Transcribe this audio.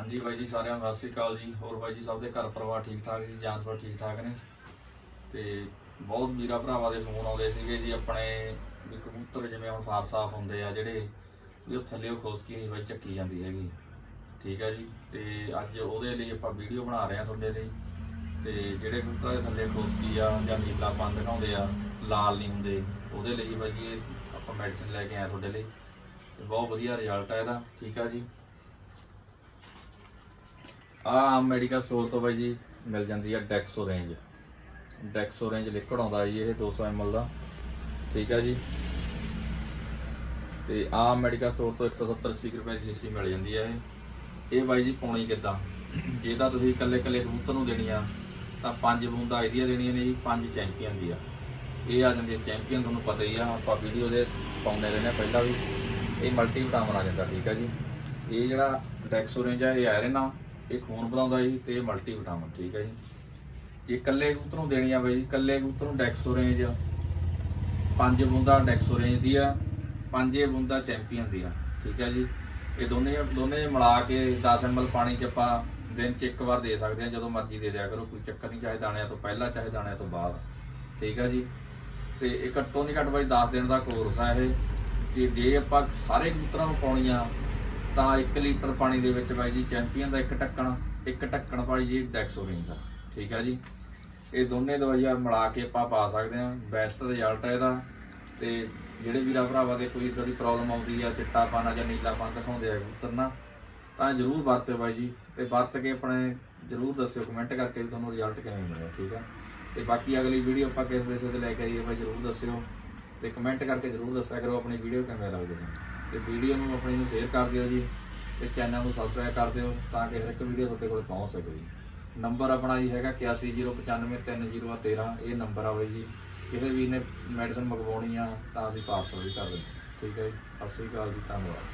ਹਾਂਜੀ ਬਾਈ ਜੀ, ਸਾਰਿਆਂ ਨੂੰ ਸਤਿ ਸ੍ਰੀ ਅਕਾਲ ਜੀ। ਹੋਰ ਬਾਈ ਜੀ, ਸਭ ਦੇ ਘਰ ਪਰਿਵਾਰ ਠੀਕ ਠਾਕ ਜੀ? ਜਾਨਵਰ ਠੀਕ ਠਾਕ ਨੇ? ਤੇ ਬਹੁਤ ਵੀਰਾ ਭਰਾਵਾਂ ਦੇ ਫੋਨ ਆਉਂਦੇ ਸੀਗੇ ਜੀ ਆਪਣੇ, ਵੀ ਕਬੂਤਰ ਜਿਵੇਂ ਹੁਣ ਫਾਰ ਸਾਫ਼ ਹੁੰਦੇ ਆ, ਜਿਹੜੇ ਵੀ ਉਹ ਥੱਲੇ ਖੋਸਕੀ ਨਹੀਂ, ਬਾਈ ਚੱਕੀ ਜਾਂਦੀ ਹੈਗੀ। ਠੀਕ ਹੈ ਜੀ? ਤੇ ਅੱਜ ਉਹਦੇ ਲਈ ਆਪਾਂ ਵੀਡੀਓ ਬਣਾ ਰਹੇ ਆ ਤੁਹਾਡੇ ਲਈ। ਤੇ ਜਿਹੜੇ ਕਬੂਤਰਾਂ ਦੇ ਥੱਲੇ ਖੋਸਕੀ ਆ ਜਾਂ ਨੀਲਾ ਪੰਨ ਦਿਖਾਉਂਦੇ ਆ, ਲਾਲ ਨਹੀਂ ਹੁੰਦੇ, ਉਹਦੇ ਲਈ ਬਾਈ ਜੀ ਇਹ ਆਪਾਂ ਮੈਡੀਸਿਨ ਲੈ ਕੇ ਆਏ ਤੁਹਾਡੇ ਲਈ। ਤੇ ਬਹੁਤ ਵਧੀਆ ਰਿਜ਼ਲਟ ਆ ਇਹਦਾ। ਠੀਕ ਆ ਜੀ? ਆ ਆਮ ਮੈਡੀਕਲ ਸਟੋਰ ਤੋਂ ਬਾਈ ਜੀ ਮਿਲ ਜਾਂਦੀ ਆ Dexo range Dexo range liquid ਆਉਂਦਾ ਜੀ ਇਹ 200 ml ਦਾ। ਠੀਕ ਹੈ ਜੀ। ਤੇ ਆਮ ਮੈਡੀਕਲ ਸਟੋਰ ਤੋਂ 170 80 ਰੁਪਏ ਦੀ ਸ਼ੀਸ਼ੀ ਮਿਲ ਜਾਂਦੀ ਹੈ ਇਹ। ਇਹ ਬਾਈ ਜੀ ਪਾਉਣੀ ਕਿੱਦਾਂ? ਜੇ ਤਾਂ ਤੁਸੀਂ ਇਕੱਲੇ ਇਕੱਲੇ ਕਬੂਤਰ ਨੂੰ ਦੇਣੀ ਆ, ਤਾਂ ਪੰਜ ਬੂੰਦਾਂ ਆਈਡੀਆ ਦੇਣੀਆਂ ਨੇ ਜੀ, ਪੰਜ ਚੈਂਪੀਅਨ ਦੀ ਆ। ਇਹ ਆ ਜਾਂਦੀ ਹੈ ਚੈਂਪੀਅਨ ਤੁਹਾਨੂੰ ਪਤਾ ਹੀ ਆ ਆਪਾਂ ਵੀਡੀਓ ਦੇ ਪਾਉਂਦੇ ਰਹਿੰਦੇ ਆ ਪਹਿਲਾਂ ਵੀ। ਇਹ ਮਲਟੀ ਵਿਟਾਮਿਨ ਆ ਜਾਂਦਾ, ਠੀਕ ਆ ਜੀ। ਇਹ ਜਿਹੜਾ ਡੈਕਸੋ ਰੇਂਜ ਆ, ਇਹ ਆਇਰਨ ਆ ਇਹ ਖੂਨ ਬਣਾਉਂਦਾ ਜੀ ਤੇ ਇਹ ਮਲਟੀ ਵਿਟਾਮਿਨ ਠੀਕ ਹੈ ਜੀ। ਜੇ ਇਕੱਲੇ ਕਬੂਤਰ ਨੂੰ ਦੇਣੀ ਆ ਬਾਈ ਜੀ, ਇਕੱਲੇ ਕਬੂਤਰ ਨੂੰ ਡੈਕਸੋਰੇਂਜ ਪੰਜ ਬੂੰਦਾ ਡੈਕਸੋਰੇਂਜ ਦੀ ਆ, ਪੰਜੇ ਬੂੰਦਾ ਚੈਂਪੀਅਨ ਦੀ ਆ, ਠੀਕ ਹੈ ਜੀ। ਇਹ ਦੋਨੇ ਦੋਨੇ ਮਿਲਾ ਕੇ 10 ml ਪਾਣੀ ਚ ਆਪਾਂ ਦਿਨ ਚ ਇੱਕ ਵਾਰ ਦੇ ਸਕਦੇ ਆ, ਜਦੋਂ ਮਰਜ਼ੀ ਦੇ ਦਿਆ ਕਰੋ, ਕੋਈ ਚੱਕਰ ਨਹੀਂ, ਚਾਹੇ ਦਾਣਿਆਂ ਤੋਂ ਪਹਿਲਾਂ, ਚਾਹੇ ਦਾਣਿਆਂ ਤੋਂ ਬਾਅਦ, ਠੀਕ ਹੈ ਜੀ। ਤੇ ਇਹ ਘੱਟੋ ਨਹੀਂ ਘੱਟ ਬਾਈ 10 ਦਿਨ ਦਾ ਕੋਰਸ ਆ ਇਹ। ਕਿ ਜੇ ਆਪਾਂ ਸਾਰੇ ਕਬੂਤਰਾਂ ਨੂੰ ਪਾਉਣੀਆਂ ਤਾਂ 1 ਲੀਟਰ ਪਾਣੀ ਦੇ ਵਿੱਚ ਬਾਈ ਜੀ ਚੈਂਪੀਅਨ ਦਾ ਇੱਕ ਢੱਕਣ ਇੱਕ ਢੱਕਣ ਪਾਈ ਜੀ ਡੈਕਸੋਰਿਨ ਦਾ ਠੀਕ ਹੈ ਜੀ? ਇਹ ਦੋਨੇ ਦਵਾਈਆਂ ਮਿਲਾ ਕੇ ਆਪਾਂ ਪਾ ਸਕਦੇ ਹਾਂ। ਬੈਸਟ ਰਿਜ਼ਲਟ ਹੈ ਇਹਦਾ। ਤੇ ਜਿਹੜੇ ਵੀਰਾ ਭਰਾਵਾ ਦੇ ਕੋਈ ਇਦਾਂ ਦੀ ਪ੍ਰੋਬਲਮ ਆਉਂਦੀ ਆ, ਚਿੱਟਾ ਪਾਣਾ ਜਾਂ ਨੀਲਾ ਪਾਣ ਦਿਖਾਉਂਦੇ ਆ ਕਬੂਤਰ ਨਾ ਤਾਂ ਜਰੂਰ ਵਰਤਿਓ ਬਾਈ ਜੀ। ਤੇ ਵਰਤ ਕੇ ਆਪਣੇ ਜਰੂਰ ਦੱਸਿਓ ਕਮੈਂਟ ਕਰਕੇ ਵੀ ਤੁਹਾਨੂੰ ਰਿਜ਼ਲਟ ਕਿਵੇਂ ਮਿਲਿਆ, ਠੀਕ ਆ? ਤੇ ਬਾਕੀ ਅਗਲੀ ਵੀਡੀਓ ਆਪਾਂ ਕਿਸ ਵਿਸ਼ੇ ਤੇ ਲੈ ਕੇ ਆਈਏ ਬਾਈ, ਜਰੂਰ ਦੱਸਿਓ। ਤੇ ਕਮੈਂਟ ਕਰਕੇ ਜਰੂਰ ਦੱਸਿਆ ਕਰੋ ਆਪਣੀ ਵੀਡੀਓ ਕਿਵੇਂ ਲੱਗਦੀ ਤੁਹਾਨੂੰ ਤੇ ਵੀਡੀਓ ਨੂੰ ਆਪਣੀ ਨੂੰ ਸ਼ੇਅਰ ਕਰ ਦਿਓ ਜੀ ਤੇ ਚੈਨਲ ਨੂੰ ਸਬਸਕ੍ਰਾਈਬ ਕਰ ਦਿਓ ਤਾਂ ਕਿ ਹਰ ਇੱਕ ਵੀਡੀਓ ਤੁਹਾਡੇ ਕੋਲ ਪਹੁੰਚ ਸਕੇ ਜੀ। ਨੰਬਰ ਆਪਣਾ ਜੀ ਹੈਗਾ 8109533013 ਇਹ ਨੰਬਰ ਆ ਬਾਈ ਜੀ। ਕਿਸੇ ਵੀ ਨੇ ਮੈਡੀਸਨ ਮੰਗਵਾਉਣੀ ਆ ਤਾਂ ਅਸੀਂ ਪਾਰਸਲ ਵੀ ਕਰ ਦਿੰਦੇ ਠੀਕ ਹੈ ਜੀ? ਸਤਿ ਸ਼੍ਰੀ ਅਕਾਲ ਜੀ, ਧੰਨਵਾਦ।